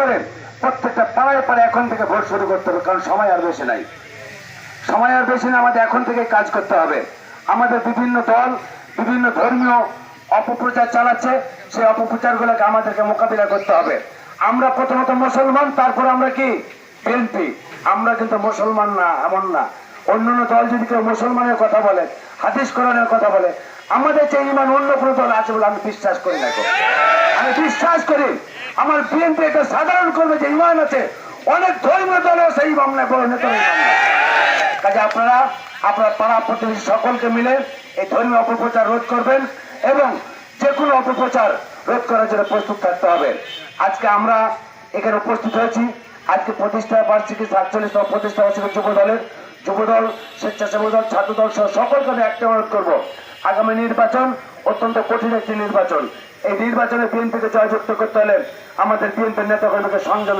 করে প্রত্যেকটা পাড়ায় পাড়ায় এখন থেকে ভোট শুরু করতে হবে, কারণ সময় আর বেশি নাই। সময় আর বেশি না, আমাদের এখন থেকে কাজ করতে হবে। আমাদের বিভিন্ন দল, বিভিন্ন ধর্মীয় অপপ্রচার চালাচ্ছে, সেই অপপ্রচারগুলোকে আমাদেরকে মোকাবিলা করতে হবে। আমরা প্রথমত মুসলমান, তারপর আমরা কি? বিএনপি। আমরা কিন্তু মুসলমান না, এমন না। অন্যান্য দল যদি কেউ মুসলমানের কথা বলে, হাদিস কোরআনের কথা বলে, আমাদের যে ইমান অন্য কোনো দল আছে বলে আমি বিশ্বাস করি না। আমি বিশ্বাস করি, আমার বিএনপি একটা সাধারণ করবে যে ইমান আছে, অনেক ধর্মীয় দলেও সেই নেতা ইমাম কাজে আপনারা, আপনার পাড়া প্রতিবেশী সকলকে মিলে এই ধর্মীয় অপপ্রচার রোধ করবেন এবং যে কোনো অপপ্রচার রোধ করার জন্য প্রস্তুত থাকতে হবে। আজকে আমরা এখানে উপস্থিত হয়েছি। আজকে প্রতিষ্ঠা বার্ষিকী সাতচল্লিশতম প্রতিষ্ঠা বার্ষিকী যুব দলের যুবদল, স্বেচ্ছাসেবক দল ছাত্র দল সহ সকলকে আমি একটা অনুরোধ করব। আগামী নির্বাচন, অত্যন্ত কঠিন একটি নির্বাচন। এই নির্বাচনে বিএনপিকে জয়যুক্ত করতে হলে আমাদের বিএনপির নেতাকর্মীকে সংযম